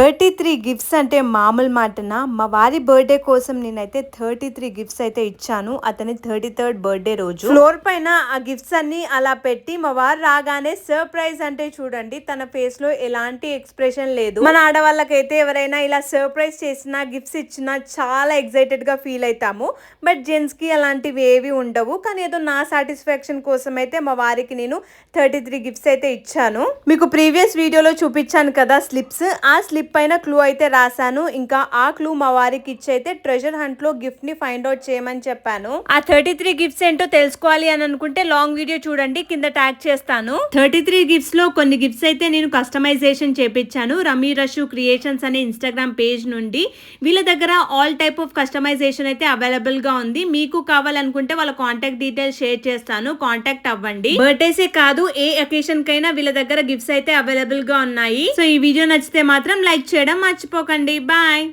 Thirty three gifts అంటే మామూలు మాటన? మా వారి బర్త్డే కోసం నేనైతే థర్టీ త్రీ గిఫ్ట్స్ అయితే ఇచ్చాను. అతని థర్టీ థర్డ్ బర్త్డే రోజు. ఫ్లోర్ పైన ఆ గిఫ్ట్స్ అన్ని అలా పెట్టి మా వారు రాగానే సర్ప్రైజ్ అంటే చూడండి తన ఫేస్లో ఎలాంటి ఎక్స్ప్రెషన్ లేదు. మన ఆడవాళ్ళకైతే ఎవరైనా ఇలా సర్ప్రైజ్ చేసినా గిఫ్ట్స్ ఇచ్చినా చాలా ఎక్సైటెడ్గా ఫీల్ అవుతాము బట్ జెంట్స్కి అలాంటివి ఏవి ఉండవు. కానీ ఏదో నా సాటిస్ఫాక్షన్ కోసం అయితే మా వారికి నేను థర్టీ త్రీ గిఫ్ట్స్ అయితే ఇచ్చాను. మీకు ప్రీవియస్ వీడియోలో చూపించాను కదా స్లిప్స్. ఆ స్లిప్ పైన క్లూ అయితే రాశాను. ఇంకా ఆ క్లూ మా వారికి ఇచ్చి అయితే ట్రెజర్ హంట్లో గిఫ్ట్ని ఫైండ్ అవుట్ చేయమని చెప్పాను. ఆ థర్టీ త్రీ గిఫ్ట్స్ ఏంటో తెలుసుకోవాలి అని అనుకుంటే లాంగ్ వీడియో చూడండి కింద ట్యాగ్ చేస్తాను. థర్టీ త్రీ గిఫ్ట్స్లో కొన్ని గిఫ్ట్స్ అయితే నేను కస్టమైజేషన్ చేపించాను. రమీ రషు క్రియేషన్స్ అనే ఇన్స్టాగ్రామ్ పేజ్ నుండి. వీళ్ళ దగ్గర ఆల్ టైప్ ఆఫ్ కస్టమైజేషన్ అయితే అవైలబుల్గా ఉంది. మీకు కావాలనుకుంటే వాళ్ళ కాంటాక్ట్ డీటెయిల్స్ షేర్ చేస్తాను. కాంటాక్ట్ అవ్వండి. బర్త్డేసే కాదు ఏ అకేషన్ కైనా వీళ్ళ దగ్గర గిఫ్ట్స్ అయితే అవైలబుల్గా ఉన్నాయి. సో ఈ వీడియో నచ్చితే మాత్రం లైక్ లైక్ చేయడం మర్చిపోకండి. బాయ్.